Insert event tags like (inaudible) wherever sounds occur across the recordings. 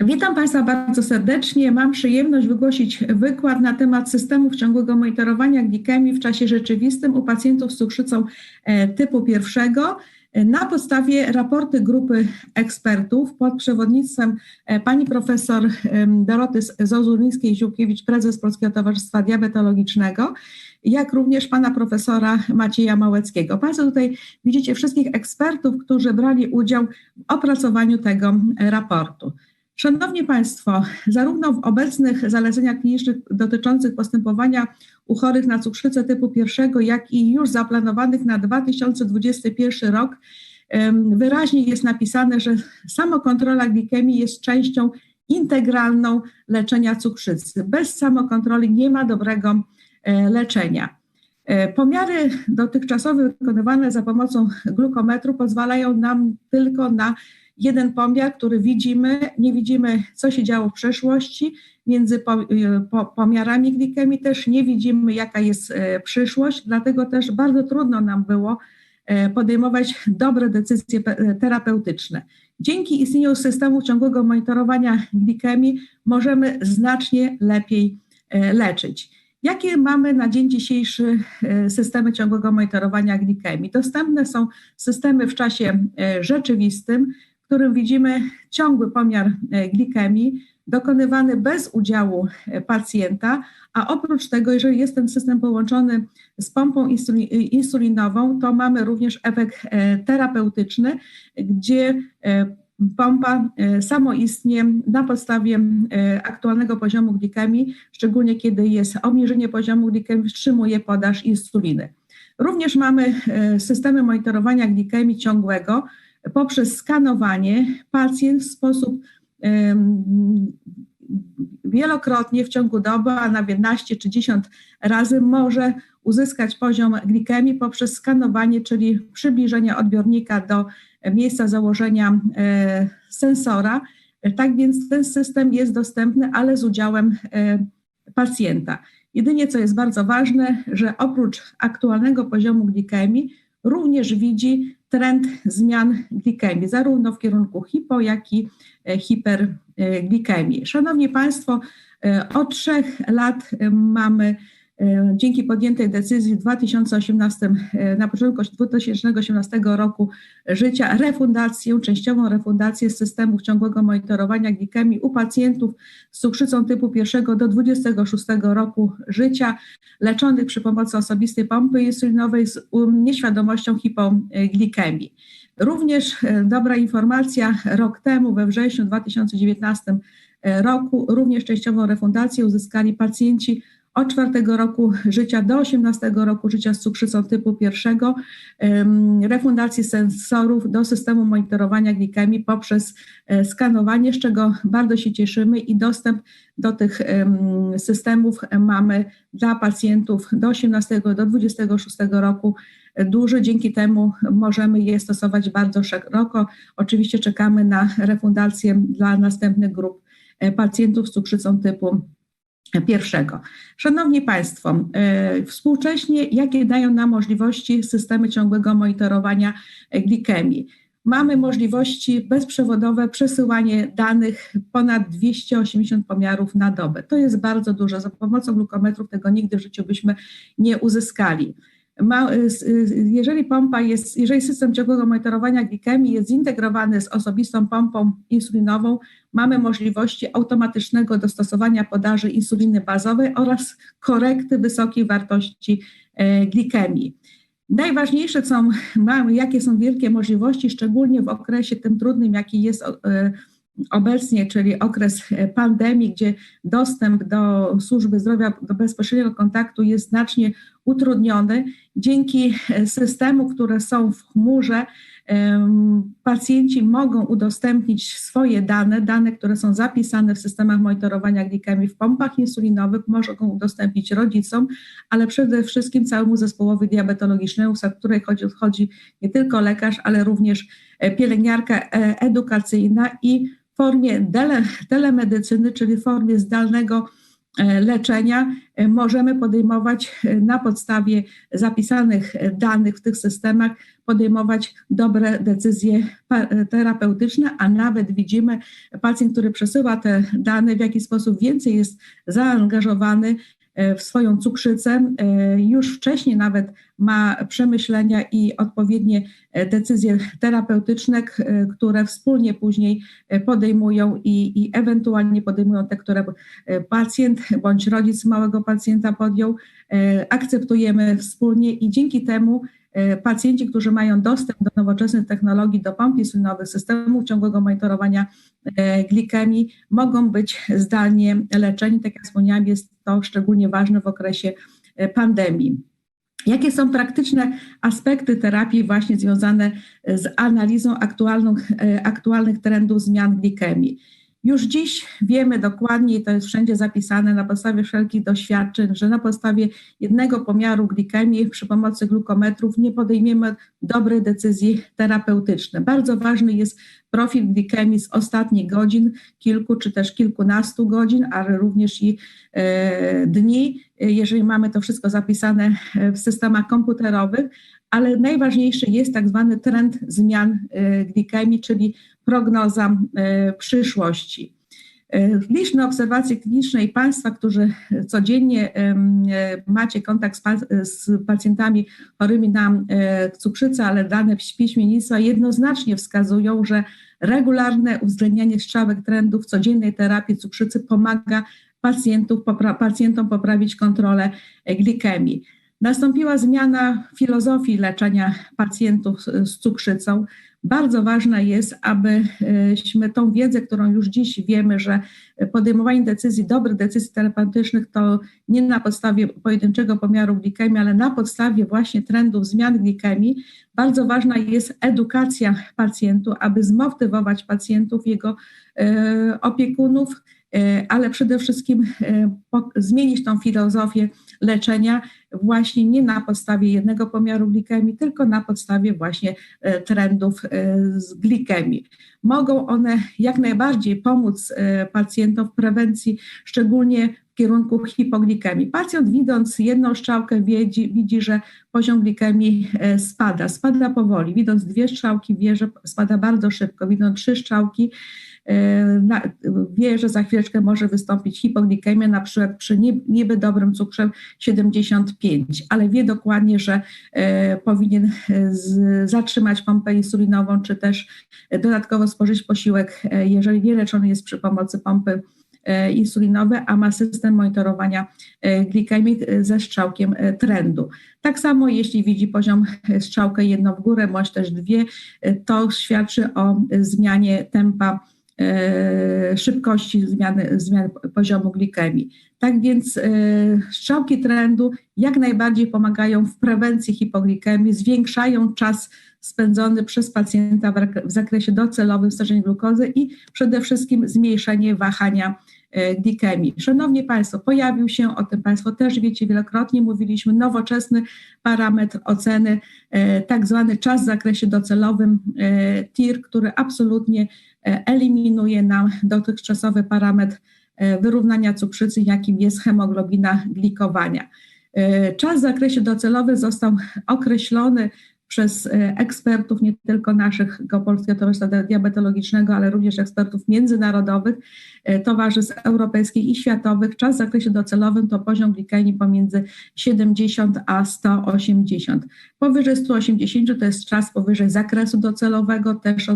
Witam Państwa bardzo serdecznie. Mam przyjemność wygłosić wykład na temat systemów ciągłego monitorowania glikemii w czasie rzeczywistym u pacjentów z cukrzycą e, typu pierwszego e, na podstawie raporty grupy ekspertów pod przewodnictwem e, pani profesor Doroty Zozulińskiej-Ziółkiewicz, prezes Polskiego Towarzystwa Diabetologicznego, jak również pana profesora Macieja Małeckiego. Państwo tutaj widzicie wszystkich ekspertów, którzy brali udział w opracowaniu tego raportu. Szanowni Państwo, zarówno w obecnych zaleceniach klinicznych dotyczących postępowania u chorych na cukrzycę typu pierwszego, jak i już zaplanowanych na 2021 rok, wyraźnie jest napisane, że samokontrola glikemii jest częścią integralną leczenia cukrzycy. Bez samokontroli nie ma dobrego e, leczenia. E, pomiary dotychczasowe wykonywane za pomocą glukometru pozwalają nam tylko na jeden pomiar, który widzimy, nie widzimy, co się działo w przeszłości, między pomiarami glikemii też nie widzimy, jaka jest e, przyszłość, dlatego też bardzo trudno nam było e, podejmować dobre decyzje terapeutyczne. Dzięki istnieniu systemu ciągłego monitorowania glikemii możemy znacznie lepiej e, leczyć. Jakie mamy na dzień dzisiejszy systemy ciągłego monitorowania glikemii? Dostępne są systemy w czasie rzeczywistym, w którym widzimy ciągły pomiar e, glikemii dokonywany bez udziału e, pacjenta, a oprócz tego, jeżeli jest ten system połączony z pompą insulinową, to mamy również efekt e, terapeutyczny, gdzie pompa samoistnie na podstawie aktualnego poziomu glikemii, szczególnie kiedy jest obniżenie poziomu glikemii, wstrzymuje podaż insuliny. Również mamy systemy monitorowania glikemii ciągłego, poprzez skanowanie pacjent w sposób wielokrotnie w ciągu doby, a nawet 15 czy 10 razy może uzyskać poziom glikemii poprzez skanowanie, czyli przybliżenie odbiornika do miejsca założenia e, sensora. Tak więc ten system jest dostępny, ale z udziałem e, pacjenta. Jedynie co jest bardzo ważne, że oprócz aktualnego poziomu glikemii również widzi trend zmian glikemii, zarówno w kierunku hipo, jak i e, hiperglikemii. Szanowni Państwo, e, od trzech lat e, mamy dzięki podjętej decyzji w 2018, e, na początku 2018 roku życia, refundację, częściową refundację systemów ciągłego monitorowania glikemii u pacjentów z cukrzycą typu pierwszego do 26 roku życia, leczonych przy pomocy osobistej pompy insulinowej z nieświadomością hipoglikemii. Również e, dobra informacja, rok temu, we wrześniu 2019 roku, również częściową refundację uzyskali pacjenci od czwartego roku życia do 18 roku życia z cukrzycą typu pierwszego, refundację sensorów do systemu monitorowania glikemii poprzez e, skanowanie, z czego bardzo się cieszymy i dostęp do tych systemów mamy dla pacjentów do 18 do 26 roku duży. Dzięki temu możemy je stosować bardzo szeroko. Oczywiście czekamy na refundację dla następnych grup e, pacjentów z cukrzycą typu pierwszego. Szanowni Państwo, e, współcześnie jakie dają nam możliwości systemy ciągłego monitorowania glikemii? Mamy możliwości bezprzewodowe przesyłanie danych ponad 280 pomiarów na dobę. To jest bardzo dużo. Za pomocą glukometrów tego nigdy w życiu byśmy nie uzyskali. Ma, y, y, jeżeli pompa jest, jeżeli system ciągłego monitorowania glikemii jest zintegrowany z osobistą pompą insulinową, mamy możliwości automatycznego dostosowania podaży insuliny bazowej oraz korekty wysokiej wartości e, glikemii. Najważniejsze są, mamy, jakie są wielkie możliwości, szczególnie w okresie tym trudnym, jaki jest e, obecnie, czyli okres pandemii, gdzie dostęp do służby zdrowia, do bezpośredniego kontaktu jest znacznie utrudniony. Dzięki (laughs) systemu, które są w chmurze, pacjenci mogą udostępnić swoje dane, dane, które są zapisane w systemach monitorowania glikemii w pompach insulinowych, mogą udostępnić rodzicom, ale przede wszystkim całemu zespołowi diabetologicznemu, w której chodzi, chodzi nie tylko lekarz, ale również e, pielęgniarka e, edukacyjna i w formie tele, telemedycyny, czyli w formie zdalnego leczenia e, możemy podejmować e, na podstawie zapisanych danych w tych systemach, podejmować dobre decyzje terapeutyczne, a nawet widzimy pacjent, który przesyła te dane, w jaki sposób więcej jest zaangażowany E, w swoją cukrzycę, e, już wcześniej nawet ma przemyślenia i odpowiednie e, decyzje terapeutyczne, które wspólnie później podejmują i, i ewentualnie podejmują te, które pacjent bądź rodzic małego pacjenta podjął, akceptujemy wspólnie i dzięki temu pacjenci, którzy mają dostęp do nowoczesnych technologii, do pomp insulinowych, systemów ciągłego monitorowania glikemii, mogą być zdalnie leczeni. Tak jak wspomniałam, jest to szczególnie ważne w okresie e, pandemii. Jakie są praktyczne aspekty terapii właśnie związane z analizą aktualnych trendów zmian glikemii? Już dziś wiemy dokładnie, i to jest wszędzie zapisane na podstawie wszelkich doświadczeń, że na podstawie jednego pomiaru glikemii przy pomocy glukometrów nie podejmiemy dobrej decyzji terapeutycznej. Bardzo ważny jest profil glikemii z ostatnich godzin, kilku czy też kilkunastu godzin, ale również i e, dni, jeżeli mamy to wszystko zapisane w systemach komputerowych, ale najważniejszy jest tak zwany trend zmian e, glikemii, czyli prognoza e, przyszłości. E, liczne obserwacje kliniczne i Państwa, którzy codziennie macie kontakt z, pacjentami chorymi na cukrzycę, ale dane w piśmiennictwa jednoznacznie wskazują, że regularne uwzględnianie strzałek trendów codziennej terapii cukrzycy pomaga pacjentów, pacjentom poprawić kontrolę glikemii. Nastąpiła zmiana filozofii leczenia pacjentów z cukrzycą. Bardzo ważne jest, abyśmy tą wiedzę, którą już dziś wiemy, że podejmowanie decyzji, dobrych decyzji terapeutycznych to nie na podstawie pojedynczego pomiaru glikemii, ale na podstawie właśnie trendów zmian glikemii. Bardzo ważna jest edukacja pacjentów, aby zmotywować pacjentów, jego e, opiekunów, ale przede wszystkim e, zmienić tą filozofię leczenia właśnie nie na podstawie jednego pomiaru glikemii, tylko na podstawie właśnie e, trendów e, z glikemii. Mogą one jak najbardziej pomóc e, pacjentom w prewencji, szczególnie w kierunku hipoglikemii. Pacjent widząc jedną strzałkę widzi, widzi, że poziom glikemii spada, spada powoli. Widząc dwie strzałki wie, że spada bardzo szybko. Widząc trzy strzałki E, wie, że za chwileczkę może wystąpić hipoglikemia, na przykład przy niby dobrym cukrze 75, ale wie dokładnie, że e, powinien e, zatrzymać pompę insulinową, czy też dodatkowo spożyć posiłek, jeżeli nie leczony jest przy pomocy pompy insulinowej, a ma system monitorowania glikemii ze strzałkiem trendu. Tak samo jeśli widzi poziom strzałkę jedną w górę, bądź też dwie, to świadczy o zmianie tempa szybkości zmiany, zmiany poziomu glikemii. Tak więc e, strzałki trendu jak najbardziej pomagają w prewencji hipoglikemii, zwiększają czas spędzony przez pacjenta w zakresie docelowym starzenia glukozy i przede wszystkim zmniejszenie wahania e, glikemii. Szanowni Państwo, pojawił się, o tym Państwo też wiecie, wielokrotnie mówiliśmy, nowoczesny parametr oceny, tak zwany czas w zakresie docelowym TIR, który absolutnie E, eliminuje nam dotychczasowy parametr e, wyrównania cukrzycy, jakim jest hemoglobina glikowania. E, czas w zakresie docelowym został określony przez ekspertów, nie tylko naszego Polskiego Towarzystwa Diabetologicznego, ale również ekspertów międzynarodowych, towarzystw europejskich i światowych. Czas w zakresie docelowym to poziom glikemii pomiędzy 70 a 180. Powyżej 180 to jest czas powyżej zakresu docelowego, też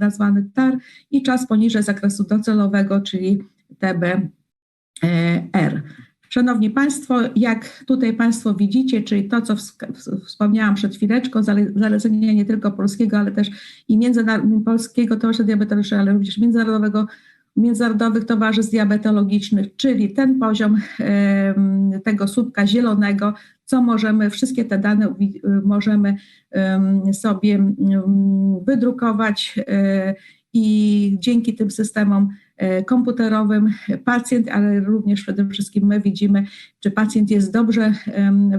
nazwany TAR i czas poniżej zakresu docelowego, czyli TBR. Szanowni Państwo, jak tutaj Państwo widzicie, czyli to, co wspomniałam przed chwileczką, zalecenia nie tylko polskiego, ale też i międzynarodowego, polskiego towarzystwa diabetologicznego, ale również międzynarodowego międzynarodowych towarzystw diabetologicznych, czyli ten poziom tego słupka zielonego, co możemy, wszystkie te dane możemy sobie wydrukować e, i dzięki tym systemom komputerowym pacjent, ale również przede wszystkim my widzimy, czy pacjent jest dobrze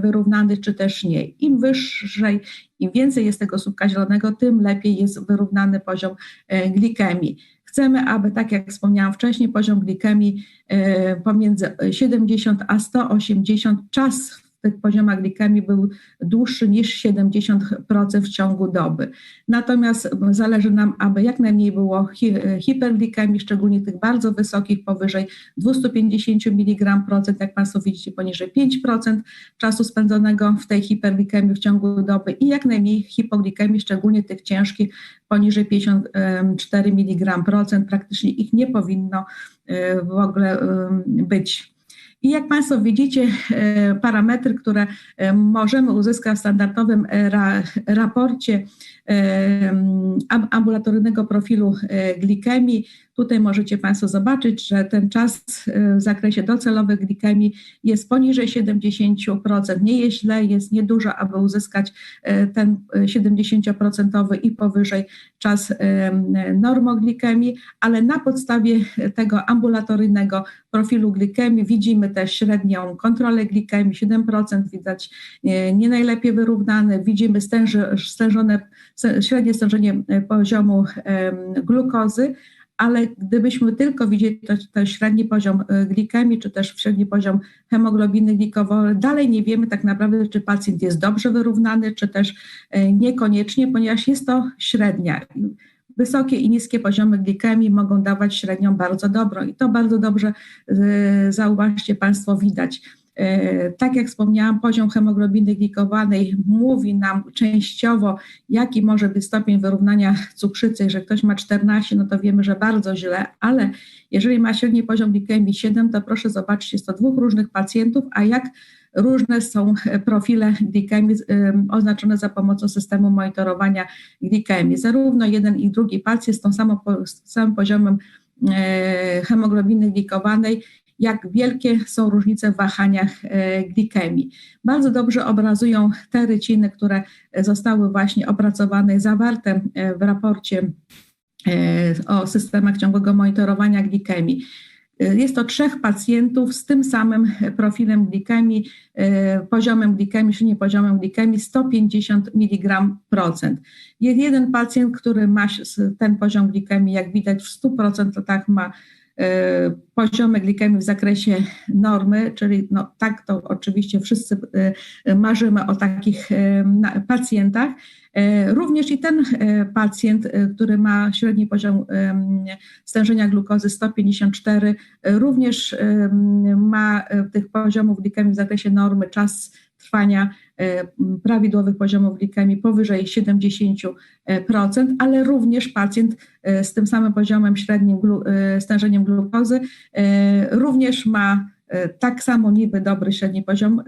wyrównany, czy też nie. Im wyżej, im więcej jest tego słupka zielonego, tym lepiej jest wyrównany poziom e, glikemii. Chcemy, aby, tak jak wspomniałam wcześniej, poziom glikemii e, pomiędzy 70 a 180 czas tych poziomach glikemii był dłuższy niż 70% w ciągu doby. Natomiast zależy nam, aby jak najmniej było hi hiperglikemii, szczególnie tych bardzo wysokich, powyżej 250 mg procent, jak Państwo widzicie, poniżej 5% czasu spędzonego w tej hiperglikemii w ciągu doby i jak najmniej hipoglikemii, szczególnie tych ciężkich, poniżej 54 mg procent. Praktycznie ich nie powinno y, w ogóle być. I jak Państwo widzicie, e, parametry, które e, możemy uzyskać w standardowym e, ra, raporcie ambulatoryjnego profilu glikemii, Tutaj możecie Państwo zobaczyć, że ten czas w zakresie docelowych glikemii jest poniżej 70%. Nie jest źle, jest niedużo, aby uzyskać ten 70% i powyżej czas normoglikemii, ale na podstawie tego ambulatoryjnego profilu glikemii widzimy też średnią kontrolę glikemii, 7% widać nie najlepiej wyrównane, widzimy stężone, średnie stężenie poziomu glukozy, ale gdybyśmy tylko widzieli ten średni poziom e, glikemii, czy też średni poziom hemoglobiny glikowej, dalej nie wiemy tak naprawdę, czy pacjent jest dobrze wyrównany, czy też e, niekoniecznie, ponieważ jest to średnia. Wysokie i niskie poziomy glikemii mogą dawać średnią bardzo dobrą i to bardzo dobrze, e, zauważcie Państwo, widać. E, tak jak wspomniałam, poziom hemoglobiny glikowanej mówi nam częściowo, jaki może być stopień wyrównania cukrzycy. Jeżeli ktoś ma 14, no to wiemy, że bardzo źle, ale jeżeli ma średni poziom glikemii 7, to proszę zobaczyć, jest to dwóch różnych pacjentów, a jak różne są profile glikemii oznaczone za pomocą systemu monitorowania glikemii. Zarówno jeden i drugi pacjent z tą samą, samym poziomem e, hemoglobiny glikowanej jak wielkie są różnice w wahaniach e, glikemii. Bardzo dobrze obrazują te ryciny, które zostały właśnie opracowane zawarte e, w raporcie e, o systemach ciągłego monitorowania glikemii. Jest to trzech pacjentów z tym samym profilem glikemii, poziomem glikemii, czy nie poziomem glikemii 150 mg procent. Jest jeden pacjent, który ma ten poziom glikemii, jak widać w 100% ma poziomy glikemii w zakresie normy, czyli no, tak to oczywiście wszyscy e, marzymy o takich e, pacjentach. Również i ten pacjent, który ma średni poziom stężenia glukozy 154, również ma tych poziomów glikemii w zakresie normy, czas trwania e, prawidłowych poziomów glikemii powyżej 70%, ale również pacjent e, z tym samym poziomem średnim e, stężeniem glukozy również ma tak samo niby dobry średni poziom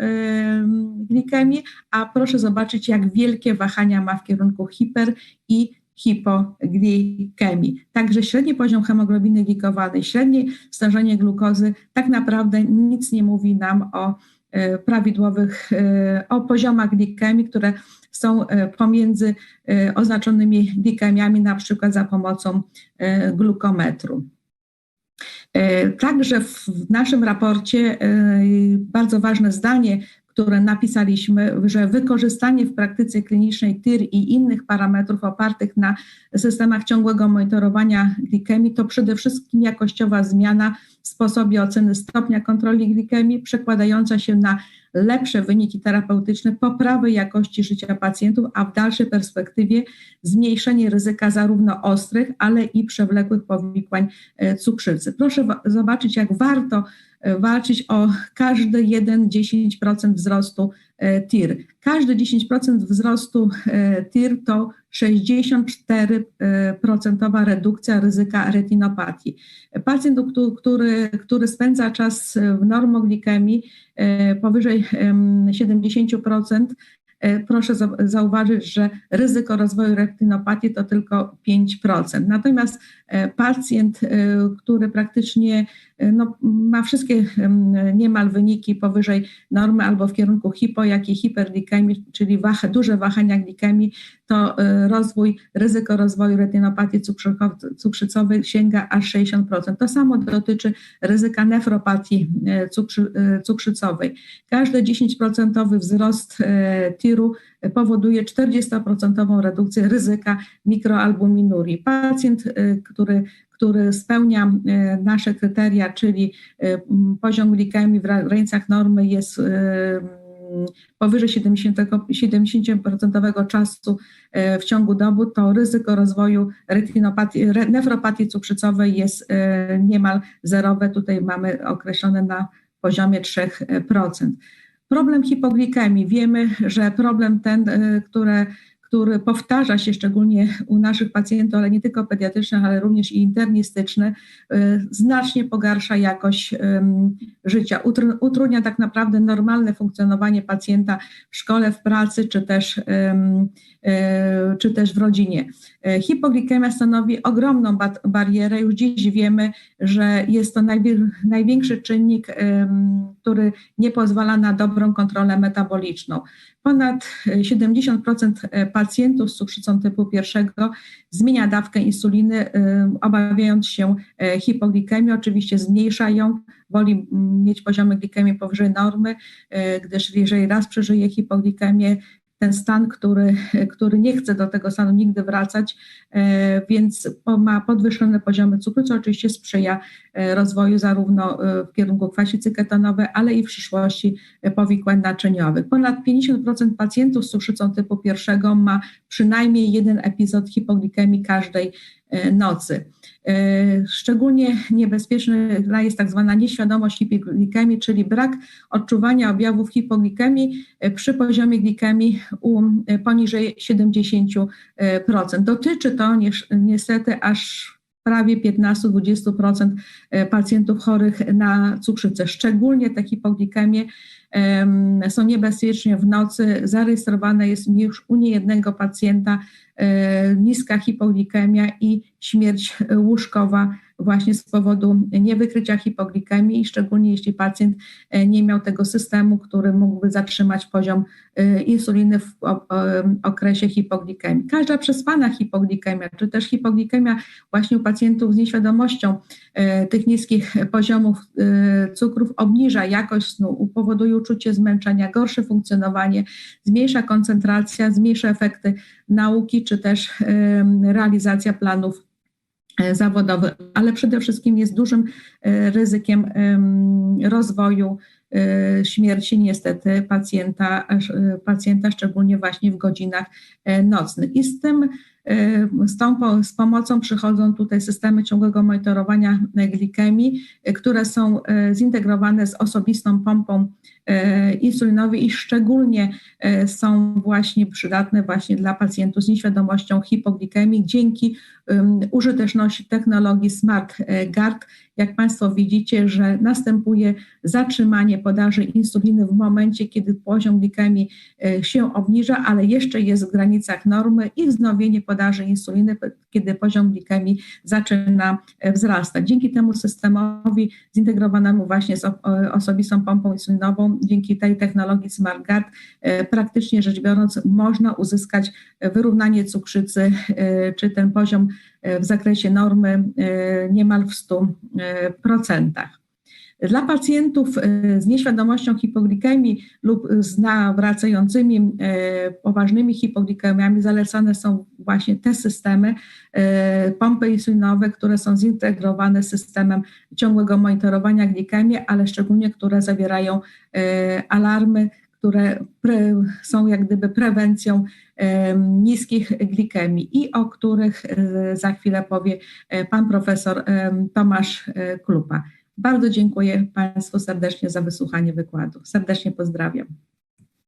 glikemii, a proszę zobaczyć, jak wielkie wahania ma w kierunku hiper i hipoglikemii. Także średni poziom hemoglobiny glikowanej, średnie stężenie glukozy tak naprawdę nic nie mówi nam o E, prawidłowych, e, o poziomach glikemii, które są e, pomiędzy oznaczonymi glikemiami, na przykład za pomocą glukometru. Także w naszym raporcie bardzo ważne zdanie, które napisaliśmy, że wykorzystanie w praktyce klinicznej TIR i innych parametrów opartych na systemach ciągłego monitorowania glikemii to przede wszystkim jakościowa zmiana w sposobie oceny stopnia kontroli glikemii, przekładająca się na lepsze wyniki terapeutyczne, poprawę jakości życia pacjentów, a w dalszej perspektywie zmniejszenie ryzyka zarówno ostrych, ale i przewlekłych powikłań e, cukrzycy. Proszę zobaczyć, jak warto e, walczyć o każdy 1-10% wzrostu e, TIR. Każdy 10% wzrostu TIR to 64% redukcja ryzyka retinopatii. Pacjent, który, który spędza czas w normoglikemii powyżej 70%, E, proszę zauważyć, że ryzyko rozwoju retinopatii to tylko 5%. Natomiast e, pacjent, e, który praktycznie no, ma wszystkie niemal wyniki powyżej normy albo w kierunku hipo, jak i hiperglikemii, czyli duże wahania glikemii, to rozwój, ryzyko rozwoju retinopatii cukrzycowej sięga aż 60%. To samo dotyczy ryzyka nefropatii cukrzycowej. Każdy 10% wzrost tiru powoduje 40% redukcję ryzyka mikroalbuminurii. Pacjent, który który spełnia nasze kryteria, czyli poziom glikemii w granicach normy jest powyżej 70%, 70% czasu w ciągu dobu, to ryzyko rozwoju retinopatii, nefropatii cukrzycowej jest niemal zerowe. Tutaj mamy określone na poziomie 3%. Problem hipoglikemii. Wiemy, że problem ten, który który powtarza się szczególnie u naszych pacjentów, ale nie tylko pediatrycznych, ale również i internistycznych, znacznie pogarsza jakość życia. Utrudnia tak naprawdę normalne funkcjonowanie pacjenta w szkole, w pracy czy też, czy też w rodzinie. Hipoglikemia stanowi ogromną barierę. Już dziś wiemy, że jest to największy czynnik, który nie pozwala na dobrą kontrolę metaboliczną. Ponad 70% pacjentów z cukrzycą typu pierwszego zmienia dawkę insuliny, obawiając się hipoglikemii. Oczywiście zmniejsza ją, woli mieć poziomy glikemii powyżej normy, gdyż jeżeli raz przeżyje hipoglikemię, ten stan, który, który nie chce do tego stanu nigdy wracać, więc ma podwyższone poziomy cukru, co oczywiście sprzyja rozwoju zarówno w kierunku kwasicy ketonowej, ale i w przyszłości powikłań naczyniowych. Ponad 50% pacjentów z cukrzycą typu pierwszego ma przynajmniej jeden epizod hipoglikemii każdej nocy. Szczególnie niebezpieczna jest tak zwana nieświadomość hipoglikemii, czyli brak odczuwania objawów hipoglikemii przy poziomie glikemii poniżej 70%. Dotyczy to niestety aż prawie 15-20% pacjentów chorych na cukrzycę. Szczególnie te hipoglikemie są niebezpiecznie w nocy. Zarejestrowane jest już u niejednego pacjenta niska hipoglikemia i śmierć łóżkowa właśnie z powodu niewykrycia hipoglikemii, szczególnie jeśli pacjent nie miał tego systemu, który mógłby zatrzymać poziom insuliny w okresie hipoglikemii. Każda przespana hipoglikemia, czy też hipoglikemia właśnie u pacjentów z nieświadomością tych niskich poziomów cukrów obniża jakość snu, powoduje uczucie zmęczenia, gorsze funkcjonowanie, zmniejsza koncentracja, zmniejsza efekty nauki, czy też realizacja planów zawodowych, ale przede wszystkim jest dużym ryzykiem rozwoju śmierci niestety pacjenta, pacjenta, szczególnie właśnie w godzinach nocnych. I z tym z, tą, z pomocą przychodzą tutaj systemy ciągłego monitorowania glikemii, które są zintegrowane z osobistą pompą insulinowej i szczególnie są właśnie przydatne właśnie dla pacjentów z nieświadomością hipoglikemii dzięki użyteczności technologii Smart Guard. Jak Państwo widzicie, że następuje zatrzymanie podaży insuliny w momencie, kiedy poziom glikemii się obniża, ale jeszcze jest w granicach normy i wznowienie podaży insuliny, kiedy poziom glikemii zaczyna wzrastać. Dzięki temu systemowi zintegrowanemu właśnie z osobistą pompą insulinową, dzięki tej technologii SmartGuard, praktycznie rzecz biorąc, można uzyskać wyrównanie cukrzycy, czy ten poziom w zakresie normy niemal w 100%. Dla pacjentów z nieświadomością hipoglikemii lub z nawracającymi poważnymi hipoglikemiami zalecane są właśnie te systemy, pompy insulinowe, które są zintegrowane z systemem ciągłego monitorowania glikemii, ale szczególnie które zawierają alarmy, które są jak gdyby prewencją niskich glikemii i o których za chwilę powie pan profesor Tomasz Klupa. Bardzo dziękuję Państwu serdecznie za wysłuchanie wykładu. Serdecznie pozdrawiam.